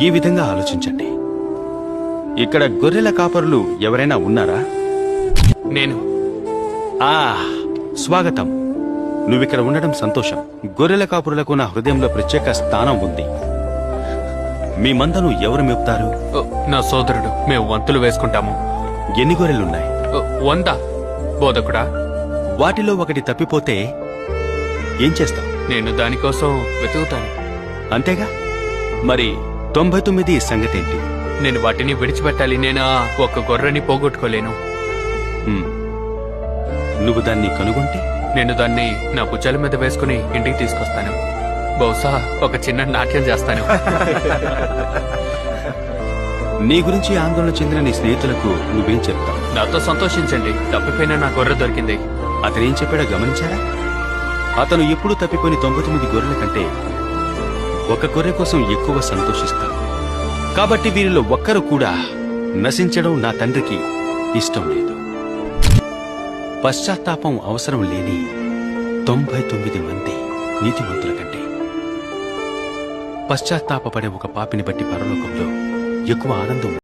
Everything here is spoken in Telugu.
ఈ విధంగా ఆలోచించండి. ఇక్కడ గొర్రెల కాపరులు ఎవరైనా ఉన్నారా? నేను. ఆ స్వాగతం. నువ్విక్కడ ఉండడం సంతోషం. గొర్రెల కాపురులకు నా హృదయంలో ప్రత్యేక స్థానం ఉంది. మీ మందను ఎవరు మేపుతారు? ఓ, నా సోదరుడు మేము వంతులు వేసుకుంటాము. ఎన్ని గొర్రెలున్నాయి? ఓ, వంద. బోధకుడా? వాటిలో ఒకటి తప్పిపోతే ఏం చేస్తావు? నేను దానికోసం వెతుకుతాను. అంతేగా? మరి తొంభై తొమ్మిది సంగతేంటి? నేను వాటిని విడిచిపెట్టాలి నేను? ఆ ఒక్క గొర్రెని పోగొట్టుకోలేను. హ్మ్. నువ్వు దాన్ని కనుగొంటే? నేను దాన్ని నా భుజాల మీద వేసుకుని ఇంటికి తీసుకొస్తాను. బహుశా ఒక చిన్న నాట్యం చేస్తాను. నీ గురించి ఆందోళన చెందిన నీ స్నేహితులకు నువ్వేం చెప్తావు? నాతో సంతోషించండి. తప్పిపోయిన నా గొర్రె దొరికింది. అతనేం చెప్పాడో గమనించారా? అతను ఎప్పుడు తప్పిపోయిన తొంభై తొమ్మిది గొర్రెల కంటే ఒక గొర్రె కోసం ఎక్కువ సంతోషిస్తారు కాబట్టి వీరిలో ఒక్కరు కూడా నశించడం నా తండ్రికి ఇష్టం లేదు. పశ్చాత్తాపం అవసరం లేని తొంభై తొమ్మిది మంది నీతిమంతుల కంటే. పశ్చాత్తాపపడే ఒక పాపిని బట్టి పరలోకంలో ఎక్కువ ఆనందం